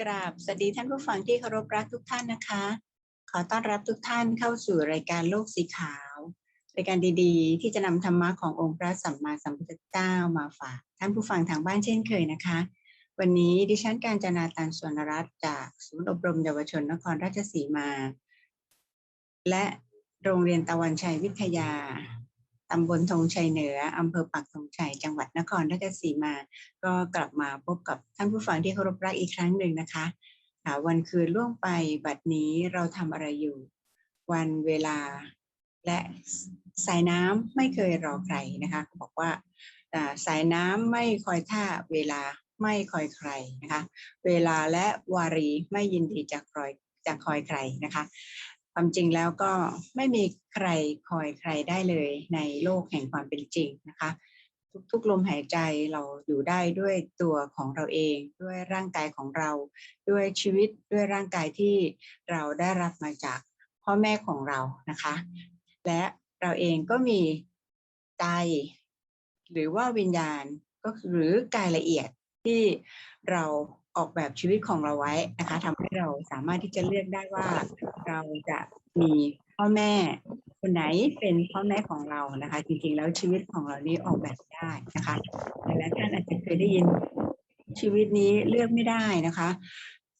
กราบสวัสดีท่านผู้ฟังที่เคารพรักทุกท่านนะคะ ขอต้อนรับทุกท่านเข้าสู่รายการโลกสีขาว รายการดีๆ ที่จะนำธรรมะขององค์พระสัมมาสัมพุทธเจ้ามาฝาก ท่านผู้ฟังทางบ้านเช่นเคยนะคะ วันนี้ดิฉันการจนาตันสวนรัตน์จากศูนย์อบรมเยาวชนนครราชสีมา และโรงเรียนตะวันชัยวิทยา ตำบลธงชัยเหนืออำเภอปักธงชัย จังหวัดนครราชสีมา ก็กลับมาพบกับท่านผู้ฟังที่เคารพรักอีกครั้งหนึ่งนะคะวันคืนล่วงไปบัดนี้เราทำอะไรอยู่ วันเวลาและสายน้ำไม่เคยรอใครนะคะบอกว่าสายน้ำไม่คอยท่าเวลาไม่คอยใครนะคะ เวลาและวารีไม่ยินดีจะคอยจะคอยใครนะคะ ความจริงแล้วก็ไม่มีใครคอยใครได้เลยในโลกแห่งความเป็นจริงนะคะ ทุกๆลมหายใจเราอยู่ได้ด้วยตัวของเราเองด้วยร่างกายของเรา ด้วยชีวิตด้วยร่างกายที่เราได้รับมาจากพ่อแม่ของเรานะคะ และเราเองก็มีใจหรือว่าวิญญาณก็หรือกายละเอียดที่เรา ออกแบบชีวิตของเราไว้นะคะทำให้เราสามารถที่จะเลือกได้ว่าเราจะมีพ่อแม่คนไหนเป็นพ่อแม่ของเรานะคะ จริงๆแล้วชีวิตของเรานี้ออกแบบได้นะคะหลายท่านอาจจะเคยได้ยินชีวิตนี้เลือกไม่ได้นะคะ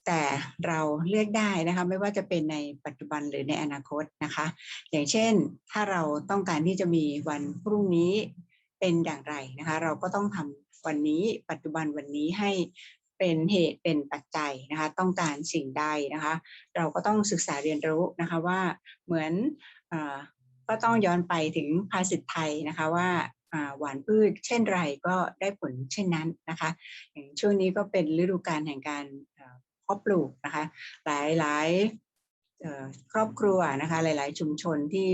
แต่เราเลือกได้นะคะ ไม่ว่าจะเป็นในปัจจุบันหรือในอนาคตนะคะ อย่างเช่นถ้าเราต้องการที่จะมีวันพรุ่งนี้เป็นอย่างไรนะคะ เราก็ต้องทำวันนี้ปัจจุบันวันนี้ให้ เป็นเหตุเป็นปัจจัยนะคะต้องการสิ่งใดนะคะ เราก็ต้องศึกษาเรียนรู้นะคะว่าเหมือนอก็ต้องย้อนไปถึงภาษิตไทยนะคะว่าหวานพืชเช่นไรก็ได้ผลเช่นนั้นนะคะอย่างช่วงนี้ก็เป็นฤดูกาลแห่งการเพาะปลูกนะคะหลายหลายครอบครัวนะคะหลาย ๆ ชุมชนที่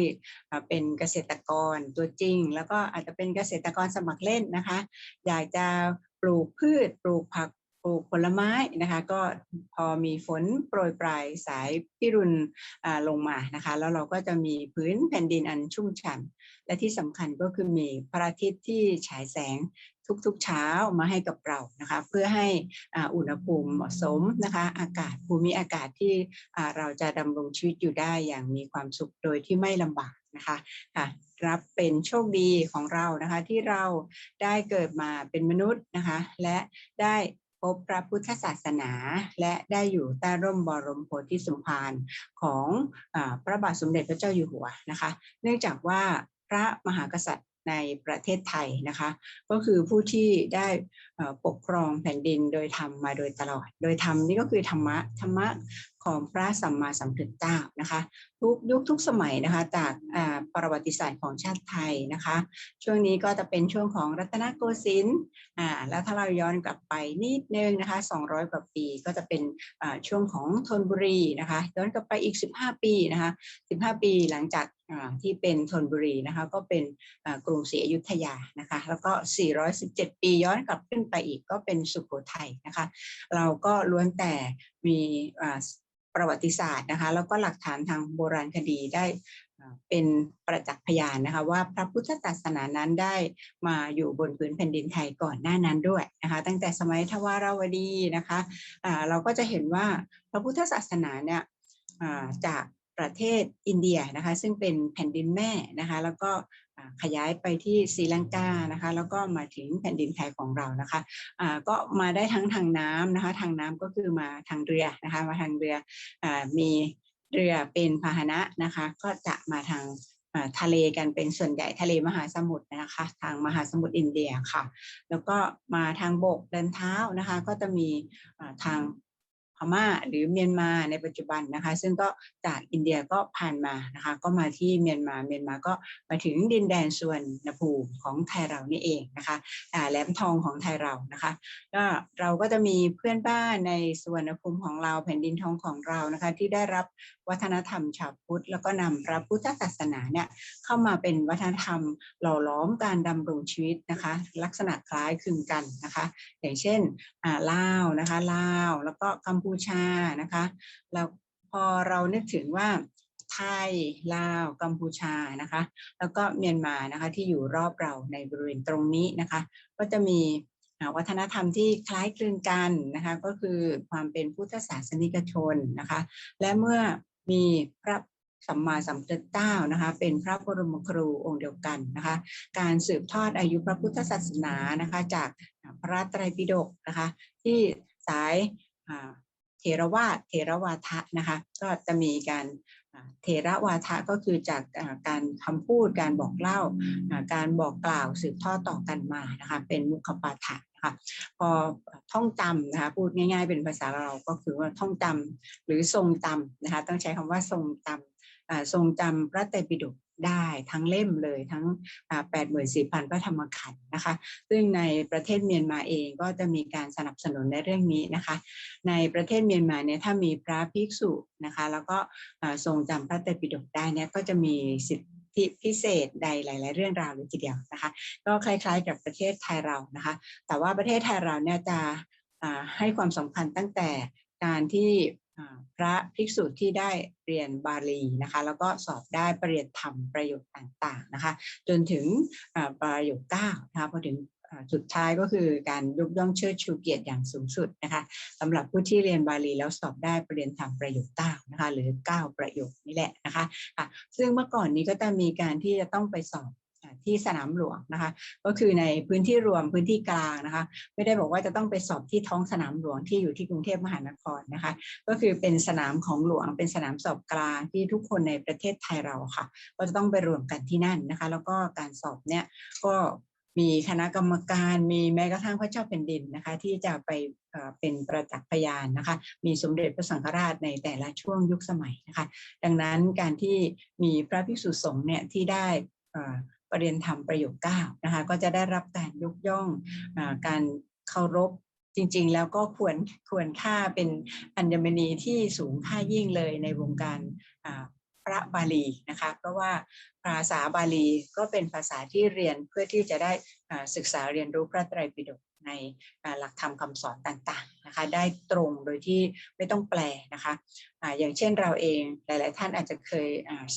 เป็นเกษตรกรตัวจริง แล้วก็อาจจะเป็นเกษตรกรสมัครเล่นนะคะ อยากจะปลูกพืชปลูกผัก ปลูกผลไม้นะคะ ก็พอมีฝนโปรยปลายสายพิรุณลงมานะคะ แล้วเราก็จะมีพื้นแผ่นดินอันชุ่มฉ่ำและที่สำคัญก็คือมีพระอาทิตย์ที่ฉายแสงทุกๆเช้ามาให้กับเรานะคะ เพื่อให้อุณหภูมิเหมาะสมนะคะ อากาศภูมิอากาศที่เราจะดำรงชีวิตอยู่ได้อย่างมีความสุขโดยที่ไม่ลำบากนะคะค่ะรับเป็นโชคดีของเรานะคะที่เราได้เกิดมาเป็นมนุษย์นะคะ และได้ พบพระพุทธศาสนา และได้อยู่ใต้ร่มบรมโพธิสมภารของอพระบาทสมเด็จพระเจ้าอยู่หัวนะคะ เนื่องจากว่าพระมหากษัตริย์ในประเทศไทยนะคะ ก็คือผู้ที่ได้ปกครองแผ่นดินโดยธรรมมาโดยตลอด โดยธรรมนี่ก็คือธรรมะธรรมะ ของพระสัมมาสัมพุทธเจ้านะคะ ทุกยุคทุกสมัยนะคะ จากประวัติศาสตร์ของชาติไทยนะคะ ช่วงนี้ก็จะเป็นช่วงของรัตนโกสินทร์อ่าแล้วถ้าเราย้อนกลับไปนิดนึงนะคะ 200 กว่าปีก็จะเป็นช่วงของธนบุรีนะคะ ย้อนกลับไปอีก 15 ปีนะคะ 15 ปีหลังจากที่เป็นธนบุรีนะคะก็เป็นกรุงศรีอยุธยานะคะ แล้วก็ 417 ปีย้อนกลับขึ้นไปอีกก็เป็นสุโขทัยนะคะ เราก็ล้วนแต่มี ประวัติศาสตร์นะคะ แล้วก็หลักฐานทางโบราณคดีได้เป็นประจักษ์พยานนะคะ ว่าพระพุทธศาสนานั้นได้มาอยู่บนพื้นแผ่นดินไทยก่อนหน้านั้นด้วยนะคะ ตั้งแต่สมัยทวารวดีนะคะะเราก็จะเห็นว่าพระพุทธศาสนาเนี่ยจาก ประเทศอินเดียนะคะซึ่งเป็นแผ่นดินแม่นะคะแล้วก็ขยายไปที่ศรีลังกานะคะแล้วก็มาถึงแผ่นดินไทยของเรานะคะอ่าก็มาได้ทั้งทางน้ำนะคะทางน้ำก็คือมาทางเรือนะคะมาทางเรืออมีเรือเป็นพาหนะนะคะก็จะมาทางทะเลกันเป็นส่วนใหญ่ทะเลมหาสมุทรนะคะ ทางมหาสมุทรอินเดียค่ะ แล้วก็มาทางบกเดินเท้านะคะ ก็จะมีทาง ม่าหรือเมียนมาในปัจจุบันนะคะ ซึ่งก็จากอินเดียก็ผ่านมานะคะก็มาที่เมียนมาเมียนมาก็มาถึงดินแดนส่วนนภูมิของไทยเรานี่เองนะคะแหลมทองของไทยเรานะคะก็เราก็จะมีเพื่อนบ้านในสวนภูมิของเราแผ่นดินทองของเรานะคะที่ได้รับวัฒนธรรมชาวพุทธ แล้วก็นำพระพุทธศาสนาเนี่ยเข้ามาเป็นวัฒนธรรมหล่อหลอมการดำรงชีวิตนะคะ ลักษณะคล้ายคลึงกันนะคะ อย่างเช่นอ่าลาวนะคะลาวแล้วก็กัมพูชานะคะแล้วพอเรานึกถึงว่าไทย ลาว กัมพูชานะคะ แล้วก็เมียนมานะคะที่อยู่รอบเราในบริเวณตรงนี้นะคะ ก็จะมีวัฒนธรรมที่คล้ายคลึงกันนะคะ ก็คือความเป็นพุทธศาสนิกชนนะคะ และเมื่อ มีพระสัมมาสัมพุทธเจ้านะคะ เป็นพระบรมครูองค์เดียวกันนะคะ การสืบทอดอายุพระพุทธศาสนานะคะ จากพระไตรปิฎกนะคะ ที่สายอ่า เทรวาทเทรวาทะนะคะก็จะมีการเทระวาทะก็คือจากการคำพูดการบอกเล่าการบอกกล่าวสืบทอดต่อกันมานะคะเป็นมุขปาฐะนะคะพอท่องจำนะคะพูดง่าย ๆ เป็นภาษาเราก็คือว่าท่องจำหรือทรงจำนะคะต้องใช้คำว่าทรงจำทรงจำพระไตรปิฎก ได้ทั้งเล่มเลยทั้งแปดหมื่นสี่พันพระธรรมขันธ์นะคะ ซึ่งในประเทศเมียนมาเองก็จะมีการสนับสนุนในเรื่องนี้นะคะ ในประเทศเมียนมาเนี่ยถ้ามีพระภิกษุนะคะ แล้วก็ทรงจำพระไตรปิฎกได้เนี่ยก็จะมีสิทธิพิเศษใดหลาย ๆ เรื่องราวเลยทีเดียวนะคะ ก็คล้าย ๆ กับประเทศไทยเรานะคะ แต่ว่าประเทศไทยเราเนี่ยจะให้ความสำคัญตั้งแต่การที่ พระภิกษุที่ได้เรียนบาลีนะคะ แล้วก็สอบได้ประเรียนธรรมประโยคต่างๆนะคะ จนถึงประโยคเก้านะคะพอถึงสุดท้ายก็คือการยกย่องเชิดชูเกียรติอย่างสูงสุดนะคะสำหรับผู้ที่เรียนบาลีแล้วสอบได้ประเรียนธรรมประโยคเก้านะคะ หรือเก้าประโยคนี่แหละนะคะะซึ่งเมื่อก่อนนี้ก็จะมีการที่จะต้องไปสอบ ที่สนามหลวงนะคะ ก็คือในพื้นที่รวมพื้นที่กลางนะคะ ไม่ได้บอกว่าจะต้องไปสอบที่ท้องสนามหลวงที่อยู่ที่กรุงเทพมหานครนะคะ ก็คือเป็นสนามของหลวง เป็นสนามสอบกลางที่ทุกคนในประเทศไทยเราค่ะ ก็จะต้องไปรวมกันที่นั่นนะคะ แล้วก็การสอบเนี่ยก็มีคณะกรรมการมีแม้กระทั่งพระเจ้าแผ่นดินนะคะ ที่จะไปเป็นประจักษ์พยานนะคะ มีสมเด็จพระสังฆราชในแต่ละช่วงยุคสมัยนะคะ ดังนั้นการที่มีพระภิกษุสงฆ์เนี่ยที่ได้อ่อ ประเรียนธรรมประโยคเก้านะคะก็จะได้รับการยกย่องอการเคารพจริงๆ แล้วก็ควรควรค่าเป็นอัญมณีที่สูงค่ายิ่งเลยในวงการพระบาลีนะคะเพราะว่าภาษาบาลีก็เป็นภาษาที่เรียนเพื่อที่จะได้ศึกษาเรียนรู้พระไตรปิฎก ในหลักธรรมคำสอนต่างๆนะคะได้ตรงโดยที่ไม่ต้องแปลนะคะอ่าอย่างเช่นเราเองหลาย ๆ ท่านอาจจะเคย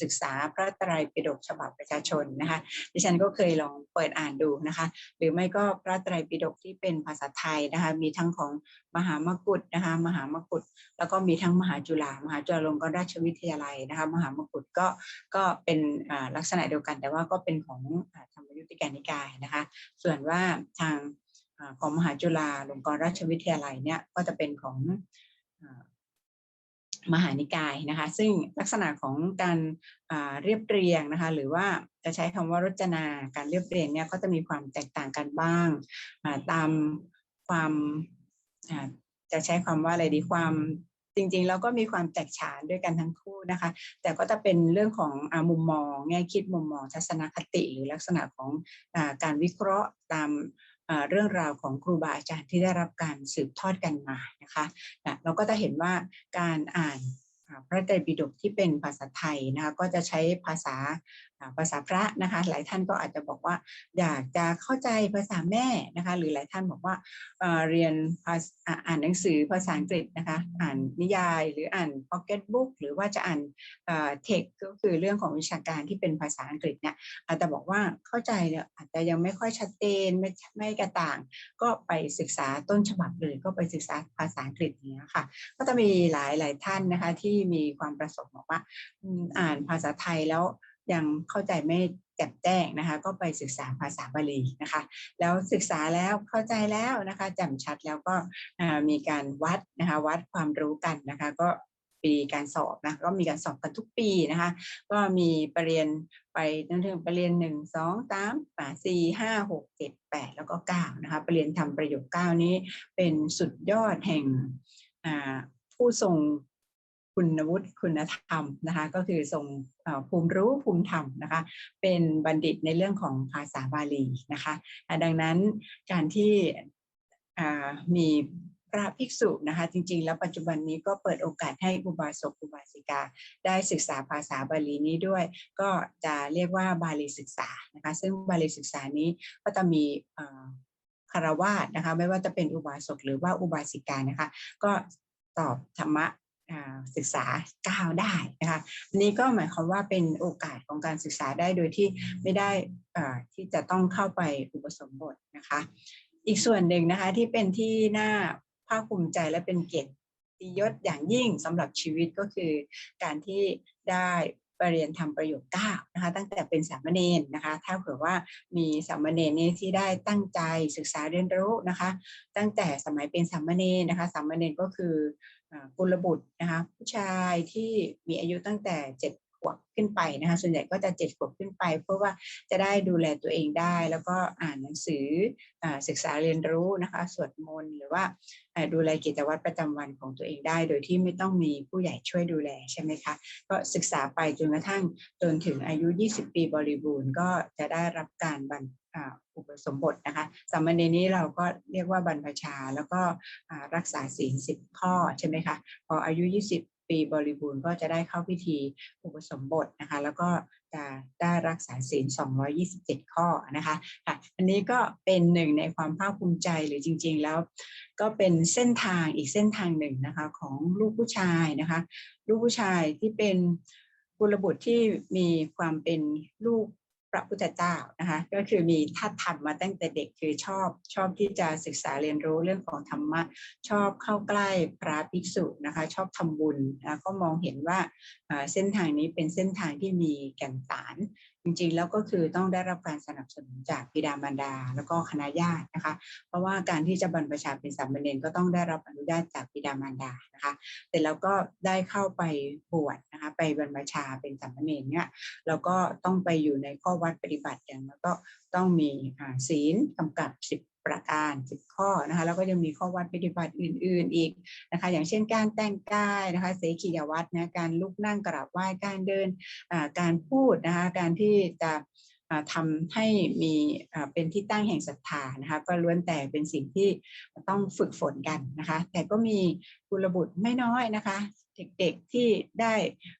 ศึกษาพระไตรปิฎกฉบับประชาชนนะคะดิฉันก็เคยลองเปิดอ่านดูนะคะหรือไม่ก็พระไตรปิฎกที่เป็นภาษาไทยนะคะมีทั้งของมหามกุฏนะคะมหามกุฏแล้วก็มีทั้งมหาจุฬามหาจุฬาลงกรณราชวิทยาลัยนะคะมหามกุฏก็ก็เป็นลักษณะเดียวกัน แต่ว่าก็เป็นของธรรมยุติการนิกายนะคะส่วนว่าทาง ของมหาจุฬาลงกรณราชวิทยาลัยเนี่ยก็จะเป็นของมหานิกายนะคะซึ่งลักษณะของการเรียบเรียงนะคะหรือว่าจะใช้คำว่ารจนาการเรียบเรียงเนี่ยก็จะมีความแตกต่างกันบ้างาตามความาจะใช้ควาว่าอะไรดีความจริงๆแล้วก็มีความแตกฉานด้วยกันทั้งคู่นะคะ แต่ก็จะเป็นเรื่องของอมุมมองแง่คิดมุมมองทัศนคติหรือลักษณะของอาการวิเคราะห์ตาม เรื่องราวของครูบาอาจารย์ที่ได้รับการสืบทอดกันมานะคะนะเราก็จะเห็นว่าการอ่านพระไตรปิฎกที่เป็นภาษาไทยนะคะก็จะใช้ภาษา ภาษาพระนะคะหลายท่านก็อาจจะบอกว่า อยากจะเข้าใจภาษาแม่นะคะหรือหลายท่านบอกว่าเรียนอ่านหนังสือภาษาอังกฤษนะคะอ่านนิยายหรืออ่านพ็อกเก็ตบุ๊กหรือว่าจะอ่านเทคก็คือเรื่องของวิชาการที่เป็นภาษาอังกฤษเนี่ยอาจจะบอกว่าเข้าใจเนี่ยอาจจะยังไม่ค่อยชัดเจนไม่ไม่กระต่าง ก็ไปศึกษาต้นฉบับเลยก็ไปศึกษาภาษาอังกฤษอย่างเนี้ยค่ะก็จะมีหลายหลายท่านนะคะที่มีความประสงค์บอกว่าอ่านภาษาไทยแล้ว ยังเข้าใจไม่แจ่มแจ้งนะคะ ก็ไปศึกษาภาษาบาลีนะคะ แล้วศึกษาแล้วเข้าใจแล้วนะคะแจ่มชัดแล้วก็มีการวัดนะคะวัดความรู้กันนะคะก็ปีการสอบนะก็มีการสอบกันทุกปีนะคะ ก็มีประเรียนไปจนถึงประเรียนหนึ่งสองสามสี่ห้าหกเจ็ดแปดแล้วก็เก้านะคะประเรียนทำประโยคเก้านี้เป็นสุดยอดแห่งผู้ทรง คุณวุฒิคุณธรรมนะคะก็คือทรงภูมิรู้ภูมิธรรมนะคะเป็นบัณฑิตในเรื่องของภาษาบาลีนะคะดังนั้นการที่มีพระภิกษุนะคะจริงๆ แล้วปัจจุบันนี้ก็เปิดโอกาสให้อุบาสกอุบาสิกา ได้ศึกษาภาษาบาลีนี้ด้วย ก็จะเรียกว่าบาลีศึกษานะคะซึ่งบาลีศึกษานี้ก็จะมีคารวาสนะคะไม่ว่าจะเป็นอุบาสกหรือว่าอุบาสิกานะคะก็ตอบธรรมะ ศึกษาก้าวได้นะคะนี้ก็หมายความว่าเป็นโอกาสของการศึกษาได้โดยที่ไม่ได้อ่าที่จะต้องเข้าไปอุปสมบทนะคะอีกส่วนหนึ่งนะคะที่เป็นที่น่าภาคภูมิใจและเป็นเกียรติยศอย่างยิ่งสำหรับชีวิตก็คือ การที่ได้ปเรียนทำประโยคเก้านะคะตั้งแต่เป็นสามเณรนะคะ ถ้าเผื่อว่ามีสามเณรนี้ที่ได้ตั้งใจศึกษาเรียนรู้นะคะ ตั้งแต่สมัยเป็นสามเณรนะคะสามเณรก็คือ กุลบุตรนะคะผู้ชายที่มีอายุตั้งแต่เจ็ด วบขึ้นไปนะคะส่วนใหญ่ก็จะเจ็ดขวบขึ้นไป เพื่อว่าจะได้ดูแลตัวเองได้ แล้วก็อ่านหนังสืออศึกษาเรียนรู้นะคะสวดมนต์หรือว่าดูแลกิจวัตรประจำวันของตัวเองได้ โดยที่ไม่ต้องมีผู้ใหญ่ช่วยดูแลใช่ไหมคะก็ศึกษาไปจนกระทั่งจนถึงอายุ 20 ปีบริบูรณ์ก็จะได้รับการบรรอุปสมบทนะคะสามเณรนี้เราก็เรียกว่าบรรพชาแล้วก็รักษาศีล10ข้อใช่ไหมคะพออายุ 20 ปีบริบูรณ์ก็จะได้เข้าพิธีอุปสมบทนะคะ แล้วก็จะได้รักษาศีล 227 ข้อนะคะค่ะอันนี้ก็เป็นหนึ่งในความภาคภูมิใจหรือจริง ๆ แล้วก็เป็นเส้นทางอีกเส้นทางหนึ่งนะคะของลูกผู้ชายนะคะ ลูกผู้ชายที่เป็นกุลบุตรที่มีความเป็นลูก ระพุทธเจ้านะคะก็คือมีท่าธรรมมาตั้งแต่เด็กคือชอบชอบที่จะศึกษาเรียนรู้เรื่องของธรรมะชอบเข้าใกล้พระภิกษุนะคะชอบทำบุญนะก็มองเห็นว่าเส้นทางนี้เป็นเส้นทางที่มีแก่นสาร จริงๆ แล้วก็คือต้องได้รับการสนับสนุนจากบิดามารดา แล้วก็คณะญาตินะคะ เพราะว่าการที่จะบรรพชาเป็นสามเณรก็ต้องได้รับอนุญาตจากบิดามารดานะคะแต่แล้วก็ได้เข้าไปบวชนะคะไปบรรพชาเป็นสามเณรเนี่ยแล้วก็ต้องไปอยู่ในข้อวัดปฏิบัติอย่างแล้วก็ ต้องมีศีลกำกับ 10 ประการ 10 ข้อนะคะแล้วก็ยังมีข้อวัดปฏิบัติอื่น ๆ อีกนะคะอย่างเช่นการแต่งกายนะคะเสขียวัตรนะการลุกนั่งกราบไหว้การเดินการพูดนะคะการที่จะอ่าทำให้มีเป็นที่ตั้งแห่งศรัทธานะคะก็ล้วนแต่เป็นสิ่งที่ต้องฝึกฝนกันนะคะ แต่ก็มีกุลบุตรไม่น้อยนะคะ เด็กๆที่ได้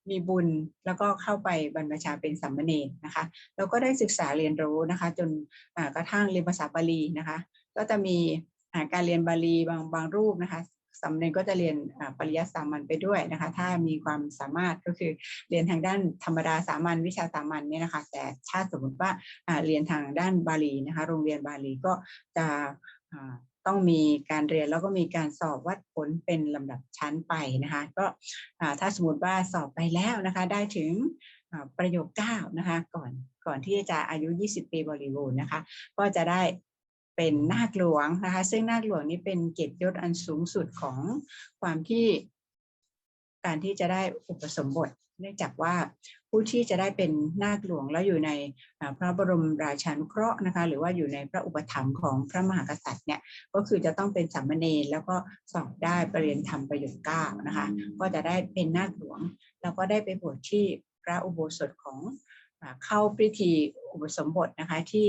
มีบุญแล้วก็เข้าไปบรรพชาเป็นสัมมเนรนะคะแล้วก็ได้ศึกษาเรียนรู้นะคะ จนกระทั่งเรียนภาษาบาลีนะคะ ก็จะมีการเรียนบาลีบางบางรูปนะคะสำเร็จก็จะเรียนปริยัติสามัญไปด้วยนะคะ ถ้ามีความสามารถก็คือเรียนทางด้านธรรมดาสามัญวิชาสามัญเนี่ยนะคะ แต่ถ้าสมมติว่าเรียนทางด้านบาลีนะคะ โรงเรียนบาลีก็จะ ต้องมีการเรียนแล้วก็มีการสอบวัดผลเป็นลำดับชั้นไปนะคะ ก็ถ้าสมมติว่าสอบไปแล้วนะคะ ได้ถึงประโยคเก้านะคะ ก่อนก่อนที่จะอายุ 20 ปีบริบูรณ์นะคะ ก็จะได้เป็นนาคหลวงนะคะ ซึ่งนาคหลวงนี้เป็นเกียรติยศอันสูงสุดของความที่การที่จะได้อุปสมบท เนื่องจากว่าผู้ที่จะได้เป็นนาคหลวงแล้วอยู่ในพระบรมราชานุเคราะห์นะคะหรือว่าอยู่ในพระอุปถัมภ์ของพระมหากษัตริย์เนี่ยก็คือจะต้องเป็นสามเณรแล้วก็สอบได้ประเรียนธรรมประโยคเก้านะคะก็จะได้เป็นนาคหลวง แล้วก็ได้ไปบวชที่พระอุโบสถของเข้าพิธีอุปสมบทนะคะที่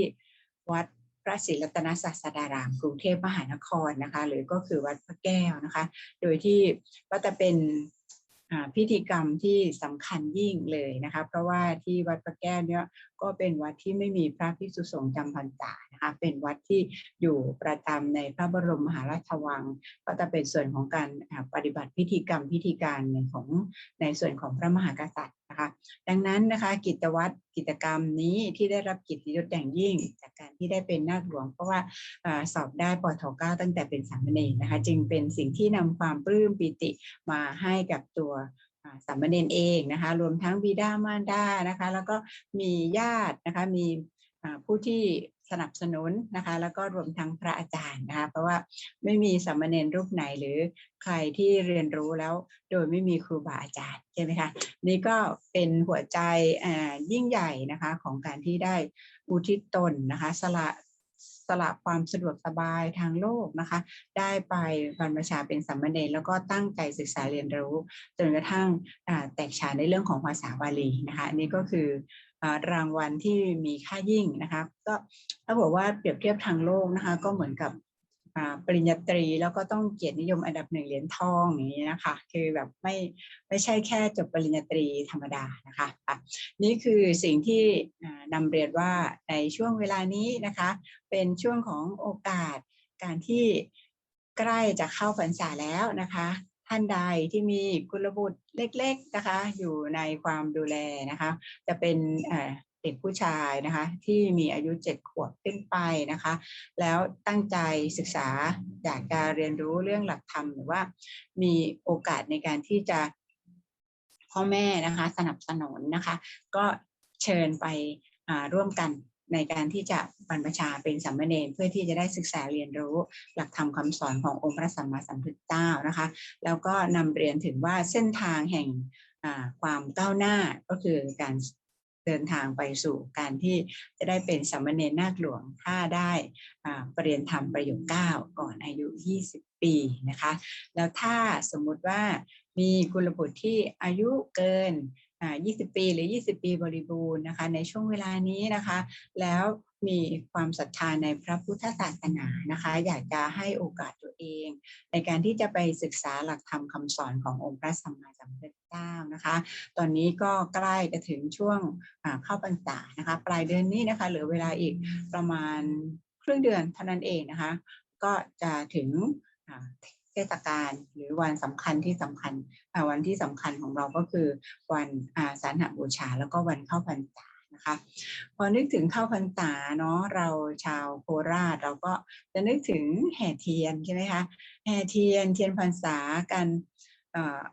วัดพระศรีรัตนศาสดารามกรุงเทพมหานครนะคะ หรือก็คือวัดพระแก้วนะคะ โดยที่ก็จะเป็น พิธีกรรมที่สำคัญยิ่งเลยนะคะเพราะว่าที่วัดพระแก้วเนี่ยก็เป็นวัดที่ไม่มีพระภิกษุสงฆ์จำพรรษานะคะเป็นวัดที่อยู่ประจำในพระบรมมหาราชวัง ก็จะเป็นส่วนของการปฏิบัติพิธีกรรมพิธีการในของในส่วนของพระมหากษัตริย์ นะคะดังนั้นนะคะกิจวัตรกิจกรรมนี้ที่ได้รับเกิตยศอย่างยิ่ง จากการที่ได้เป็นนาคหลวง เพราะว่าสอบได้ปทเก้าตั้งแต่เป็นสามเณรนะคะ จึงเป็นสิ่งที่นำความปลื้มปิติมาให้กับตัวสามเณรเองนะคะ รวมทั้งบิดามารดานะคะ แล้วก็มีญาตินะคะมีผู้ที่ สนับสนุนนะคะ แล้วก็รวมทั้งพระอาจารย์นะคะ เพราะว่าไม่มีสามเณรรูปไหนหรือใครที่เรียนรู้แล้วโดยไม่มีครูบาอาจารย์ใช่ไหมคะนี่ก็เป็นหัวใจอ่ายิ่งใหญ่นะคะของการที่ได้อุทิศตนนะคะสละสละความสะดวกสบายทางโลกนะคะ ได้ไปบรรพชาเป็นสามเณรแล้วก็ตั้งใจศึกษาเรียนรู้ จนกระทั่งอ่าแตกฉานในเรื่องของภาษาบาลีนะคะนนี้ก็คือ รางวัลที่มีค่ายิ่งนะคะก็ถ้าบอกว่าเปรียบเทียบทางโลกนะคะ ก็เหมือนกับปริญญาตรีแล้วก็ต้องเกียรตินิยมอันดับหนึ่งเหรียญทองอย่างนี้นะคะ คือแบบไม่ไม่ใช่แค่จบปริญญาตรีธรรมดานะคะะนี่คือสิ่งที่นำเรียนว่าในช่วงเวลานี้นะคะ เป็นช่วงของโอกาสการที่ใกล้จะเข้าพรรษาแล้วนะคะ ท่านใดที่มีกุลบุตรเล็ก ๆนะคะ อยู่ในความดูแลนะคะ จะเป็นเด็กผู้ชายนะคะ ที่มีอายุเจ็ดขวบขึ้นไปนะคะ แล้วตั้งใจศึกษาอยากจะเรียนรู้เรื่องหลักธรรมหรือว่ามีโอกาสในการที่จะพ่อแม่นะคะ สนับสนุนนะคะ ก็เชิญไปร่วมกัน ในการที่จะบรรพชาเป็นสามเณรเพื่อที่จะได้ศึกษาเรียนรู้ หลักธรรมคำสอนขององค์พระสัมมาสัมพุทธเจ้านะคะ แล้วก็นำเรียนถึงว่าเส้นทางแห่งความก้าวหน้าก็คือการเดินทางไปสู่การที่จะได้เป็นสามเณรนาคหลวงถ้าได้ปรริยนธรรมประโยคเก้าก่อนอายุ 20 ปีนะคะ แล้วถ้าสมมุติว่ามีกุลบุตรที่อายุเกิน 20 ปีหรือ 20 ปีบริบูรณ์นะคะ ในช่วงเวลานี้นะคะ แล้วมีความศรัทธาในพระพุทธศาสนานะคะ อยากจะให้โอกาสตัวเอง ในการที่จะไปศึกษาหลักธรรมคำสอนขององค์พระสัมมาสัมพุทธเจ้านะคะ ตอนนี้ก็ใกล้จะถึงช่วงเข้าพรรษานะคะ ปลายเดือนนี้นะคะเหลือเวลาอีกประมาณครึ่งเดือนเท่านั้นเองนะคะ ก็จะถึง เทศกาลหรือวันสำคัญที่สำคัญวันที่สำคัญของเราก็คือวันสาฬหบูชาแล้วก็วันเข้าพรรษานะคะพอนึกถึงเข้าพรรษาเนาะเราชาวโคราชเราก็จะนึกถึงแห่เทียนใช่ไหมคะแห่เทียนเทียนพรรษากัน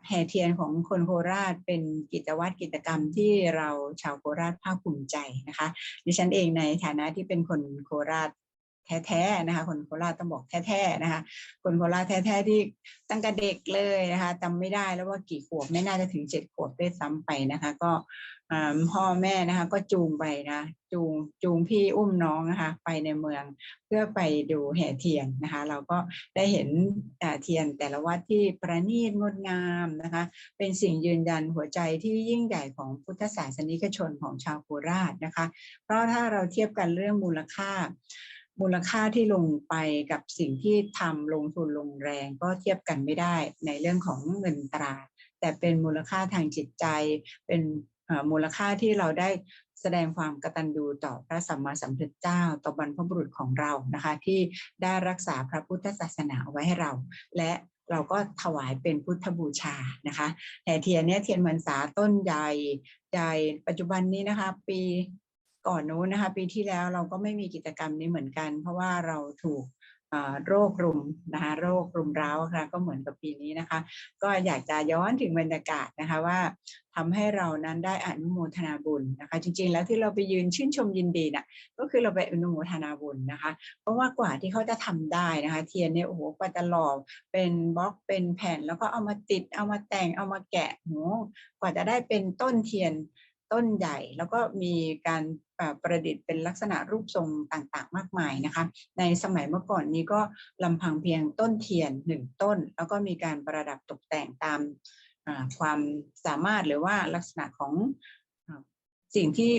แห่เทียนของคนโคราชเป็นกิจวัตรกิจกรรมที่เราชาวโคราชภาคภูมิใจนะคะดิฉันเองในฐานะที่เป็นคนโคราช แท้ๆนะคะ คนโคราชต้องบอกแท้ๆนะคะ คนโคราชแท้ๆที่ตั้งแต่เด็กเลยนะคะจำไม่ได้แล้วว่ากี่ขวบไม่น่าจะถึงเจ็ดขวบด้วยซ้ำไปนะคะ ก็พ่อแม่นะคะ ก็จูงไปนะจูงจูงพี่อุ้มน้องนะคะ ไปในเมืองเพื่อไปดูแห่เทียนนะคะ เราก็ได้เห็นเทียนแต่ละวัดที่ประณีตงดงามนะคะ เป็นสิ่งยืนยันหัวใจที่ยิ่งใหญ่ของพุทธศาสนิกชนของชาวโคราชนะคะ เพราะถ้าเราเทียบกันเรื่องมูลค่า มูลค่าที่ลงไปกับสิ่งที่ทำลงทุนลงแรงก็เทียบกันไม่ได้ในเรื่องของเงินตรา แต่เป็นมูลค่าทางจิตใจ เป็นมูลค่าที่เราได้แสดงความกตัญญูต่อพระสัมมาสัมพุทธเจ้า ต่อบรรพบุรุษของเรานะคะ ที่ได้รักษาพระพุทธศาสนาเอาไว้ให้เรา และเราก็ถวายเป็นพุทธบูชานะคะแห่เทียนเนี่ยเทียนพรรษาต้นใหญ่ใหญ่ปัจจุบันนี้นะคะ ปี ก่อนนู้นนะคะปีที่แล้วเราก็ไม่มีกิจกรรมนี้เหมือนกัน เพราะว่าเราถูกโรครุมนะคะโรครุมเร้าค่ะก็เหมือนกับปีนี้นะคะ ก็อยากจะย้อนถึงบรรยากาศนะคะว่าทำให้เรานั้นได้อนุโมทนาบุญนะคะ จริงๆ แล้วที่เราไปยืนชื่นชมยินดีน่ะก็คือเราไปอนุโมทนาบุญนะคะ เพราะว่ากว่าที่เขาจะทำได้นะคะ เทียนเนี่ยโอ้โหกว่าจะหล่อเป็นบล็อกเป็นแผ่นแล้วก็เอามาติดเอามาแต่งเอามาแกะโหกว่าจะได้เป็นต้นเทียน ต้นใหญ่ แล้วก็มีการประดิษฐ์เป็นลักษณะรูปทรงต่างๆ มากมายนะคะ ในสมัยเมื่อก่อนนี้ก็ลำพังเพียงต้นเทียนหนึ่งต้น แล้วก็มีการประดับตกแต่งตามความสามารถหรือว่าลักษณะของ สิ่งที่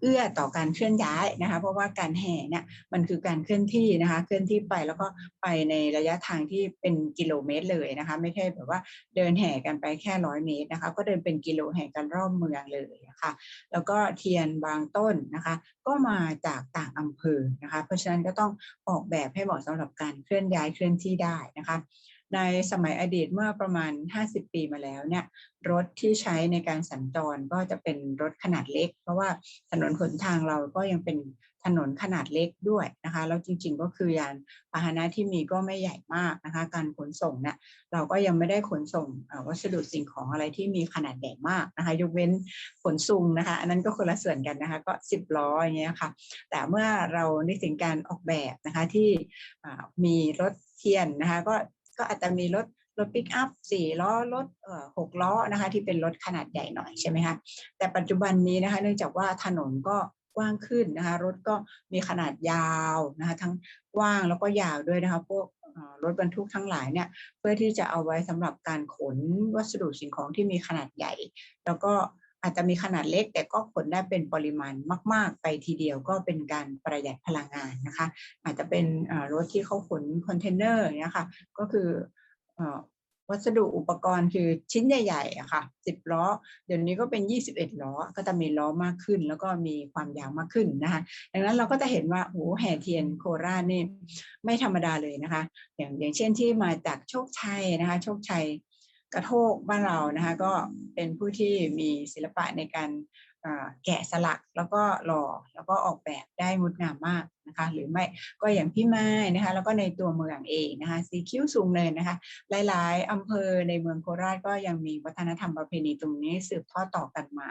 เอื้อต่อการเคลื่อนย้ายนะคะ เพราะว่าการแห่เนี่ยมันคือการเคลื่อนที่นะคะ เคลื่อนที่ไปแล้วก็ไปในระยะทางที่เป็นกิโลเมตรเลยนะคะ ไม่ใช่แบบว่าเดินแห่กันไปแค่ร้อยเมตรนะคะ ก็เดินเป็นกิโลแห่กันรอบเมืองเลยนะคะแล้วก็เทียนบางต้นนะคะ ก็มาจากต่างอำเภอนะคะ เพราะฉะนั้นก็ต้องออกแบบให้เหมาะสำหรับการเคลื่อนย้ายเคลื่อนที่ได้นะคะ ในสมัยอดีตเมื่อประมาณ 50 ปีมาแล้วเนี่ยรถที่ใช้ในการสัญจรก็จะเป็นรถขนาดเล็ก เพราะว่าถนนหนทางเราก็ยังเป็นถนนขนาดเล็กด้วยนะคะแล้วจริงๆก็คือยานพาหนะที่มีก็ไม่ใหญ่มากนะคะการขนส่งเนี่ยเราก็ยังไม่ได้ขนส่งวัสดุสิ่งของอะไรที่มีขนาดใหญ่มากนะคะยกเว้นขนซุงนะคะอันนั้นก็คนละส่วนกันนะคะก็สิบล้ออย่างเงี้ยค่ะแต่เมื่อเรานึกถึงการออกแบบนะคะที่มีรถเทียนนะคะก็ ก็อาจจะมีรถรถปิกอัพสี่ล้อรถเอ่อหกล้อนะคะ ที่เป็นรถขนาดใหญ่หน่อยใช่ไหมคะแต่ปัจจุบันนี้นะคะ เนื่องจากว่าถนนก็กว้างขึ้นนะคะ รถก็มีขนาดยาวนะคะ ทั้งกว้างแล้วก็ยาวด้วยนะคะ พวกรถบรรทุกทั้งหลายเนี่ยเพื่อที่จะเอาไว้สำหรับการขนวัสดุสิ่งของที่มีขนาดใหญ่ แล้วก็ อาจจะมีขนาดเล็ก แต่ก็ขนได้เป็นปริมาณมาก ๆ ไปทีเดียวก็เป็นการประหยัดพลังงานนะคะ อาจจะเป็นรถที่เขาขนคอนเทนเนอร์เงี้ยค่ะก็คือวัสดุอุปกรณ์คือชิ้นใหญ่ๆอะค่ะสิบล้อ เดี๋ยวนี้ก็เป็น 21 ล้อ ก็จะมีล้อมากขึ้น แล้วก็มีความยาวมากขึ้นนะคะ ดังนั้นเราก็จะเห็นว่าโอ้โหแห่เทียนโคราชนี่ไม่ธรรมดาเลยนะคะ อย่างอย่างเช่นที่มาจากโชคชัยนะคะ โชคชัย กระโทกบ้านเรานะคะก็เป็นผู้ที่มีศิลปะในการแกะสลักแล้วก็หล่อแล้วก็ออกแบบได้งดงามมากนะคะหรือไม่ก็อย่างพี่ไม้นะคะแล้วก็ในตัวเมืองเองนะคะสีคิ้วสูงเนินนะคะหลาย ๆอำเภอในเมืองโคราชก็ยังมีวัฒนธรรมประเพณีตรงนี้สืบทอดต่อกันมา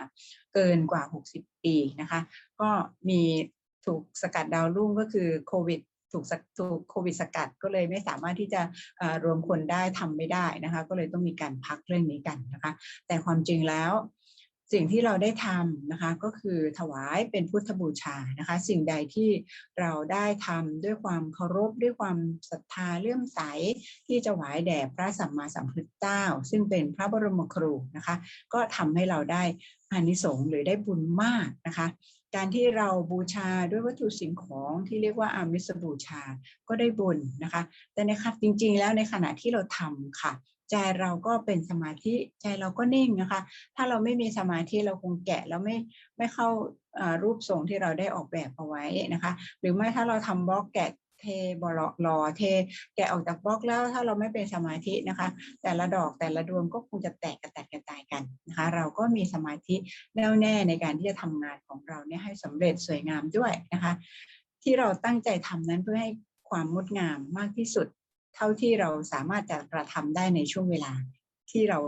เกินกว่า 60 ปีนะคะก็มีถูกสกัดดาวรุ่งก็คือโควิด ถูกถูกโควิดสกัดก็เลยไม่สามารถที่จะรวมคนได้ทำไม่ได้นะคะ ก็เลยต้องมีการพักเรื่องนี้กันนะคะ แต่ความจริงแล้วสิ่งที่เราได้ทำนะคะก็คือถวายเป็นพุทธบูชานะคะ สิ่งใดที่เราได้ทำด้วยความเคารพด้วยความศรัทธาเลื่อมใสที่จะไหวายแด่พระสัมมาสัมพุทธเจ้า ซึ่งเป็นพระบรมครูนะคะ ก็ทำให้เราได้อานิสงส์หรือได้บุญมากนะคะ การที่เราบูชาด้วยวัตถุสิ่งของที่เรียกว่าอามิสบูชาก็ได้บุญนะคะ แต่ในค่ะจริง ๆ แล้วในขณะที่เราทำค่ะ ใจเราก็เป็นสมาธิใจเราก็นิ่งนะคะ ถ้าเราไม่มีสมาธิเราคงแกะแล้วไม่ไม่เข้าอ่ารูปทรงที่เราได้ออกแบบเอาไว้นะคะ หรือไม่ถ้าเราทำบล็อกแกะ เทบลอรอเท แกะออกจากบล็อกแล้วถ้าเราไม่เป็นสมาธินะคะ แต่ละดอกแต่ละดวงก็คงจะแตกกระแตกกระจายกันนะคะ เราก็มีสมาธิแน่วแน่ในการที่จะทำงานของเราเนี่ยให้สำเร็จสวยงามด้วยนะคะ ที่เราตั้งใจทำนั้นเพื่อให้ความงดงามมากที่สุด เท่าที่เราสามารถจะกระทำได้ในช่วงเวลาที่เรา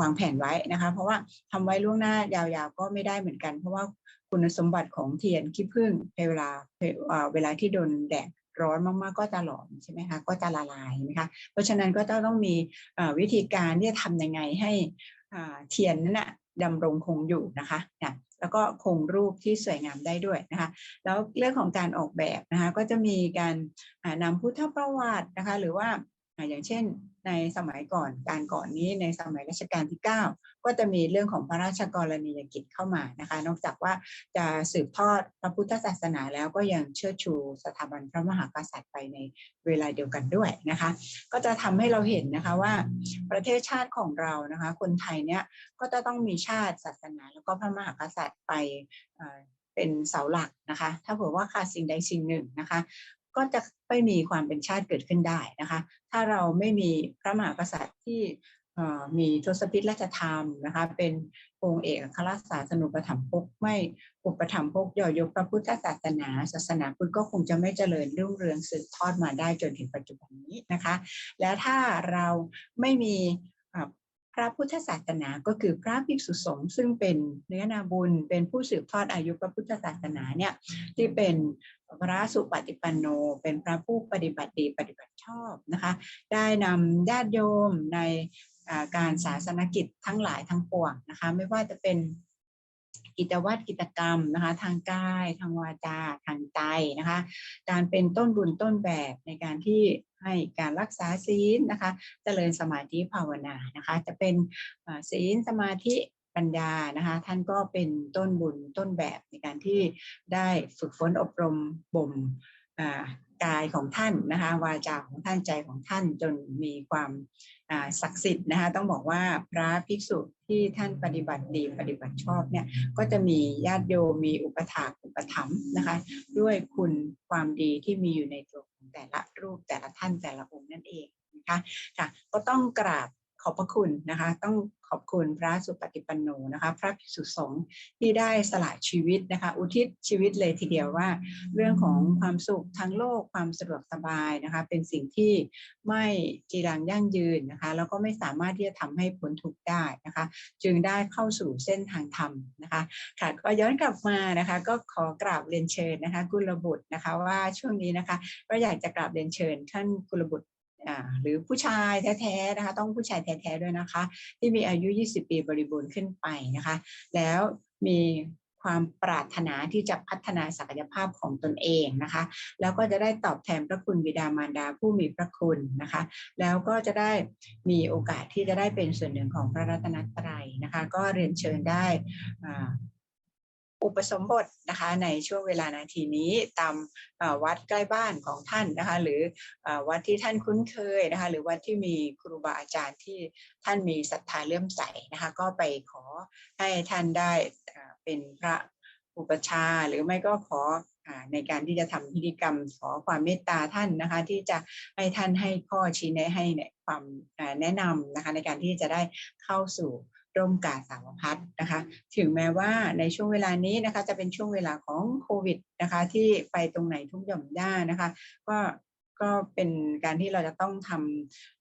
วางแผนไว้นะคะ เพราะว่าทำไว้ล่วงหน้ายาวๆก็ไม่ได้เหมือนกัน เพราะว่าคุณสมบัติของเทียนขี้ผึ้งในเวลาเวลาที่โดนแดดร้อนมากๆก็จะหลอมใช่ไหมคะก็จะละลายนะคะเพราะฉะนั้นก็ต้องมีวิธีการที่จะทำยังไงให้เทียนนั้นนะดำรงคงอยู่นะคะนี่ยแล้วก็คงรูปที่สวยงามได้ด้วยนะคะ แล้วเรื่องของการออกแบบนะคะก็จะมีการนำพุทธประวัตินะคะ หรือว่า อย่างเช่น ในสมัยก่อนการก่อนนี้ในสมัยรัชกาลที่ 9 ก็จะมีเรื่องของพระราชกรณียกิจเข้ามานะคะ นอกจากว่าจะสืบทอดพระพุทธศาสนาแล้วก็ยังเชิดชูสถาบันพระมหากษัตริย์ไปในเวลาเดียวกันด้วยนะคะ ก็จะทำให้เราเห็นนะคะว่าประเทศชาติของเรานะคะ คนไทยเนี่ยก็จะต้องมีชาติศาสนา แล้วก็พระมหากษัตริย์ไปเป็นเสาหลักนะคะ ถ้าเผื่อว่าขาดสิ่งใดสิ่งหนึ่งนะคะ ก็จะไม่มีความเป็นชาติเกิดขึ้นได้นะคะ ถ้าเราไม่มีพระมหากษัตริย์ที่มีทศพิธราชธรรมนะคะเป็นองค์เอกอัครศาสนุปถัมภกไม่อุปถัมภกย่อยกพระพุทธศาสนา ศาสนาพุทธก็คงจะไม่เจริญรุ่งเรืองสืบทอดมาได้จนถึงปัจจุบันนี้นะคะ แล้วถ้าเราไม่มีพระพุทธศาสนาก็คือพระภิกษุสงฆ์ซึ่งเป็นเนื้อนาบุญเป็นผู้สืบทอดอายุพระพุทธศาสนาเนี่ยที่เป็น พระสุปฏิปันโน เป็นพระผู้ปฏิบัติดีปฏิบัติชอบนะคะได้นำญาติโยมในการศาสนกิจทั้งหลายทั้งปวงนะคะไม่ว่าจะเป็นกิจวัตรกิจกรรมนะคะทางกายทางวาจาทางใจนะคะการเป็นต้นบุญต้นแบบในการที่ให้การรักษาศีลนะคะเจริญสมาธิภาวนานะคะจะเป็นศีลสมาธิ ปัญญานะคะท่านก็เป็นต้นบุญต้นแบบในการที่ได้ฝึกฝนอบรมบ่มกายของท่านนะคะวาจาของท่านใจของท่านจนมีความศักดิ์สิทธิ์นะคะต้องบอกว่าพระภิกษุที่ท่านปฏิบัติดีปฏิบัติชอบเนี่ยก็จะมีญาติโยมมีอุปถากอุปถัมภ์นะคะด้วยคุณความดีที่มีอยู่ในตัวของแต่ละรูปแต่ละท่านแต่ละองค์นั่นเองนะคะค่ะก็ต้องกราบ ขอบพระคุณนะคะ ต้องขอบคุณพระสุปฏิปันโนนะคะ พระภิกษุสงฆ์ที่ได้สละชีวิตนะคะ อุทิศชีวิตเลยทีเดียวว่า เรื่องของความสุขทั้งโลกความสะดวกสบายนะคะ เป็นสิ่งที่ไม่จีรังยั่งยืนนะคะ แล้วก็ไม่สามารถที่จะทำให้พ้นทุกได้นะคะ จึงได้เข้าสู่เส้นทางธรรมนะคะค่ะก็ย้อนกลับมานะคะ ก็ขอกราบเรียนเชิญนะคะ กุลบุตรนะคะว่าช่วงนี้นะคะ ก็อยากจะกราบเรียนเชิญ ท่านกุลบุตร หรือผู้ชายแท้ๆนะคะ ต้องผู้ชายแท้ๆด้วยนะคะ ที่มีอายุ 20 ปีบริบูรณ์ขึ้นไปนะคะ แล้วมีความปรารถนาที่จะพัฒนาศักยภาพของตนเองนะคะ แล้วก็จะได้ตอบแทนพระคุณบิดามารดาผู้มีพระคุณนะคะ แล้วก็จะได้มีโอกาสที่จะได้เป็นส่วนหนึ่งของพระรัตนตรัยนะคะ ก็เรียนเชิญได้ อุปสมบทนะคะในช่วงเวลานาทีนี้ตามวัดใกล้บ้านของท่านนะคะหรือวัดที่ท่านคุ้นเคยนะคะหรือวัดที่มีครูบาอาจารย์ที่ท่านมีศรัทธาเลื่อมใสนะคะก็ไปขอให้ท่านได้เป็นพระอุปชาหรือไม่ก็ขอในการที่จะทำพิธีกรรมขอความเมตตาท่านนะคะ ที่จะให้ท่านให้ข้อชี้แนะให้เนี่ยความแนะนำนะคะในการที่จะได้เข้าสู่ ร่มกาสาวพัดนะคะ ถึงแม้ว่าในช่วงเวลานี้นะคะ จะเป็นช่วงเวลาของโควิดนะคะ ที่ไปตรงไหนทุกหย่อมย่านะคะ ก็ก็เป็นการที่เราจะต้องท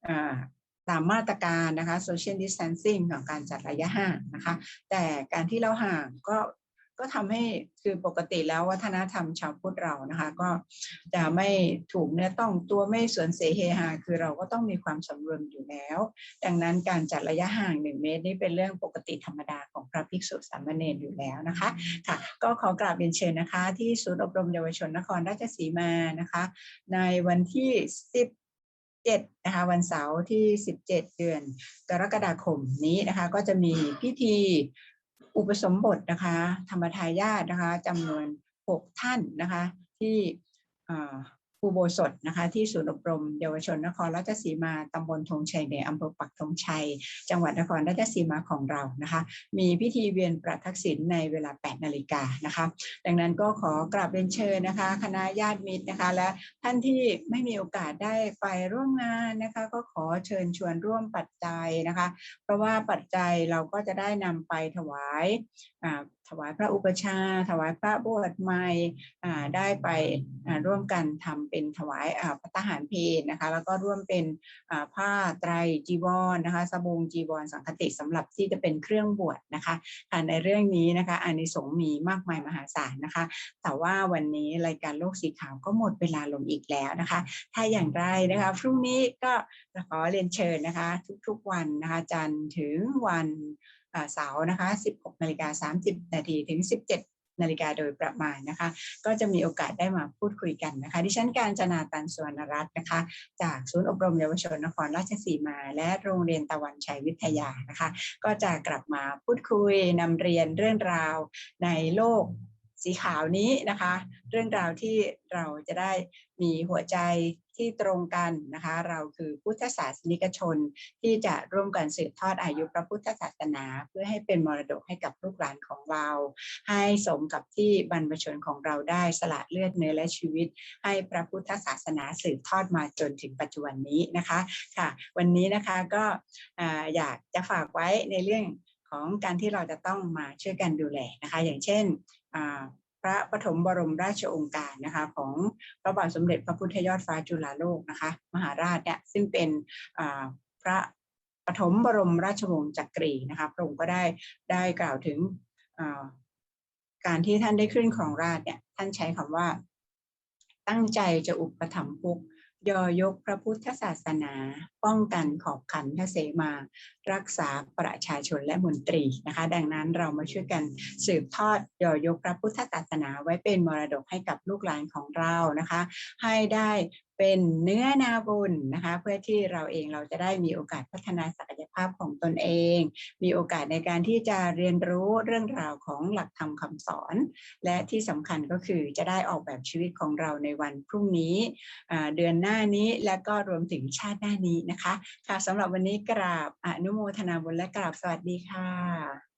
ำตามมาตรการนะคะ social distancing ของการจัดระยะห่างนะคะ แต่การที่เราห่างก็ ก็ทำให้คือปกติแล้ววัฒนธรรมชาวพุทธเรานะคะ ก็จะไม่ถูกเนื้อต้องตัวไม่สวนเสเฮฮาคือเราก็ต้องมีความสำรวมอยู่แล้ว ดังนั้นการจัดระยะห่างหนึ่งเมตรนี่เป็นเรื่องปกติธรรมดาของพระภิกษุสามเณรอยู่แล้วนะคะค่ะ ก็ขอกราบเรียนเชิญนะคะ ที่ศูนย์อบรมเยาวชนนครราชสีมานะคะ ในวันที่17นะคะวันเสาร์ที่ 17 เดือน กรกฎาคมนี้นะคะ ก็จะมีพิธี อุปสมบทนะคะ ธรรมทายาทนะคะจำนวนหกท่านนะคะ ที่ อุโบสถนะคะที่ศูนย์อบรมเยาวชนนครราชสีมาตำบลธงชัยในอำเภอปักธงชัย จังหวัดนครราชสีมาของเรานะคะ มีพิธีเวียนประทักษิณในเวลา 8 นาฬิกานะคะ ดังนั้นก็ขอกราบเรียนเชิญนะคะ คณะญาติมิตรนะคะ และท่านที่ไม่มีโอกาสได้ไปร่วมงานนะคะ ก็ขอเชิญชวนร่วมปัจจัยนะคะ เพราะว่าปัจจัยเราก็จะได้นำไปถวาย ถวายพระอุปชา ถวายพระบวชใหม่ได้ไปร่วมกันทำเป็นถวายพระทหารเพลนะคะแล้วก็ร่วมเป็นผ้าไตรจีวรนะคะสบงจีวรสังคติสำหรับที่จะเป็นเครื่องบวชนะคะในเรื่องนี้นะคะอานิสงส์มีมากมายมหาศาลนะคะ แต่ว่าวันนี้รายการโลกสีขาวก็หมดเวลาลงอีกแล้วนะคะ ถ้าอย่างไรนะคะพรุ่งนี้ก็ขอเรียนเชิญนะคะ ทุกๆวันนะคะจันทร์ถึงวัน เสาร์นะคะ 16นาฬิกา30 นาทีถึง 17 นาฬิกาโดยประมาณนะคะ ก็จะมีโอกาสได้มาพูดคุยกันนะคะ ดิฉันการจนาตันสวนรัตน์นะคะ จากศูนย์อบรมเยาวชนนครราชสีมา และโรงเรียนตะวันชัยวิทยานะคะ ก็จะกลับมาพูดคุยนำเรียนเรื่องราวในโลกสีขาวนี้นะคะ เรื่องราวที่เราจะได้มีหัวใจ ที่ตรงกันนะคะ เราคือพุทธศาสนิกชนที่จะร่วมกันสืบทอดอายุพระพุทธศาสนา เพื่อให้เป็นมรดกให้กับลูกหลานของเรา ให้สมกับที่บรรพชนของเราได้สละเลือดเนื้อและชีวิต ให้พระพุทธศาสนาสืบทอดมาจนถึงปัจจุบันนี้นะคะค่ะ วันนี้นะคะก็อ่าอยากจะฝากไว้ในเรื่องของการที่เราจะต้องมาช่วยกันดูแลนะคะ อย่างเช่น พระปฐมบรมราชองค์การนะคะของพระบาทสมเด็จพระพุทธยอดฟ้าจุฬาโลกนะคะมหาราชเนี่ยซึ่งเป็นพระปฐมบรมราชวงศ์จักรีนะคะพระองค์ก็ได้ได้กล่าวถึงการที่ท่านได้ขึ้นของราชเนี่ยท่านใช้คำว่าตั้งใจจะอุปถัมภก ยอยกพระพุทธศาสนา ป้องกันขอบขันทเสมา รักษาประชาชนและมนตรีนะคะ ดังนั้นเรามาช่วยกันสืบทอดยอยกพระพุทธศาสนาไว้เป็นมรดกให้กับลูกหลานของเรานะคะ ให้ได้ เป็นเนื้อนาบุญนะคะ เพื่อที่เราเองเราจะได้มีโอกาสพัฒนาศักยภาพของตนเอง มีโอกาสในการที่จะเรียนรู้เรื่องราวของหลักธรรมคำสอน และที่สำคัญก็คือจะได้ออกแบบชีวิตของเราในวันพรุ่งนี้ เดือนหน้านี้และก็รวมถึงชาติหน้านี้นะคะ ค่ะสำหรับวันนี้กราบอนุโมทนาบุญและกราบสวัสดีค่ะ